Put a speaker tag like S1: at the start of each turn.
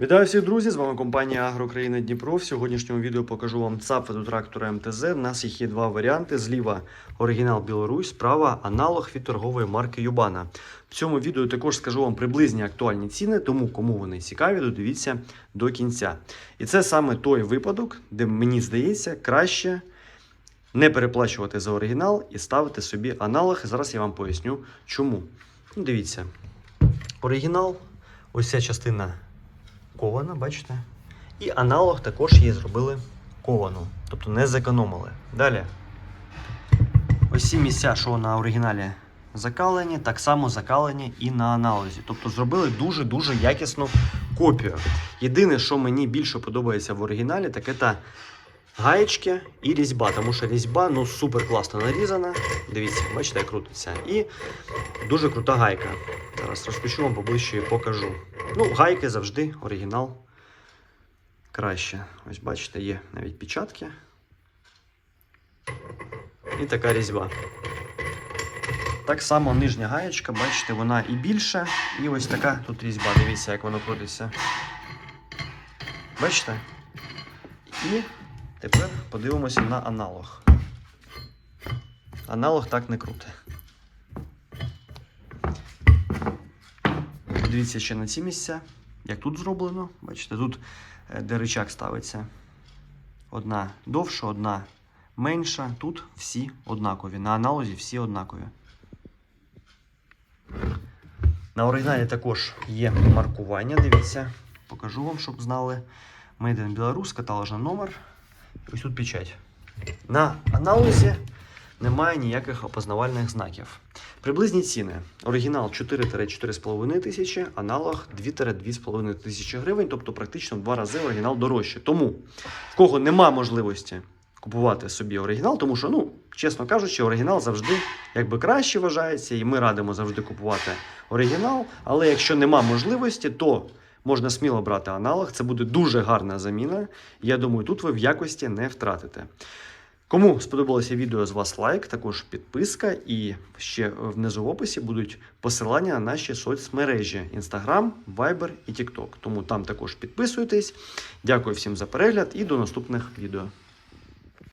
S1: Вітаю всіх друзі! З вами компанія Агрокраїна Дніпро. В сьогоднішньому відео покажу вам ЦАП до трактора МТЗ. У нас їх є два варіанти: зліва оригінал Білорусь, справа аналог від торгової марки Юбана. В цьому відео також скажу вам приблизні актуальні ціни, тому кому вони цікаві, додивіться до кінця. І це саме той випадок, де мені здається краще не переплачувати за оригінал і ставити собі аналог. І зараз я вам поясню, чому. Ну, дивіться, оригінал, ось ця частина кована, бачите? І аналог також її зробили ковану, тобто не зекономили. Далі. Ось ці місця, що на оригіналі закалені, так само закалені і на аналозі. Тобто зробили дуже-дуже якісну копію. Єдине, що мені більше подобається в оригіналі, так це гаєчки і різьба. Тому що різьба ну, супер класно нарізана. Дивіться, бачите, як крутиться. І дуже крута гайка. Зараз розпочну вам поближче і покажу. Ну, гайки завжди оригінал краще. Ось бачите, є навіть печатки. І така різьба. Так само нижня гаєчка, бачите, вона і більша, і ось така тут різьба. Дивіться, як воно крутиться. Бачите? І тепер подивимося на аналог. Аналог так не круте. Подивіться ще на ці місця, як тут зроблено. Бачите, тут е, де рычаг ставиться. Одна довша, одна менша. Тут всі однакові. На аналозі всі однакові. На оригіналі також є маркування. Дивіться, покажу вам, щоб знали. Made in Belarus, каталожний номер. Ось тут печать. На аналозі немає ніяких опознавальних знаків. Приблизні ціни. Оригінал 4-4,5 тисячі, аналог 2-2,5 тисячі гривень, тобто практично в два рази оригінал дорожче. Тому в кого нема можливості купувати собі оригінал, тому що, ну, чесно кажучи, оригінал завжди якби краще вважається, і ми радимо завжди купувати оригінал. Але якщо нема можливості, то можна сміло брати аналог. Це буде дуже гарна заміна. Я думаю, тут ви в якості не втратите. Кому сподобалося відео з вас лайк, також підписка, і ще внизу в описі будуть посилання на наші соцмережі Instagram, Viber і TikTok. Тому там також підписуйтесь. Дякую всім за перегляд і до наступних відео.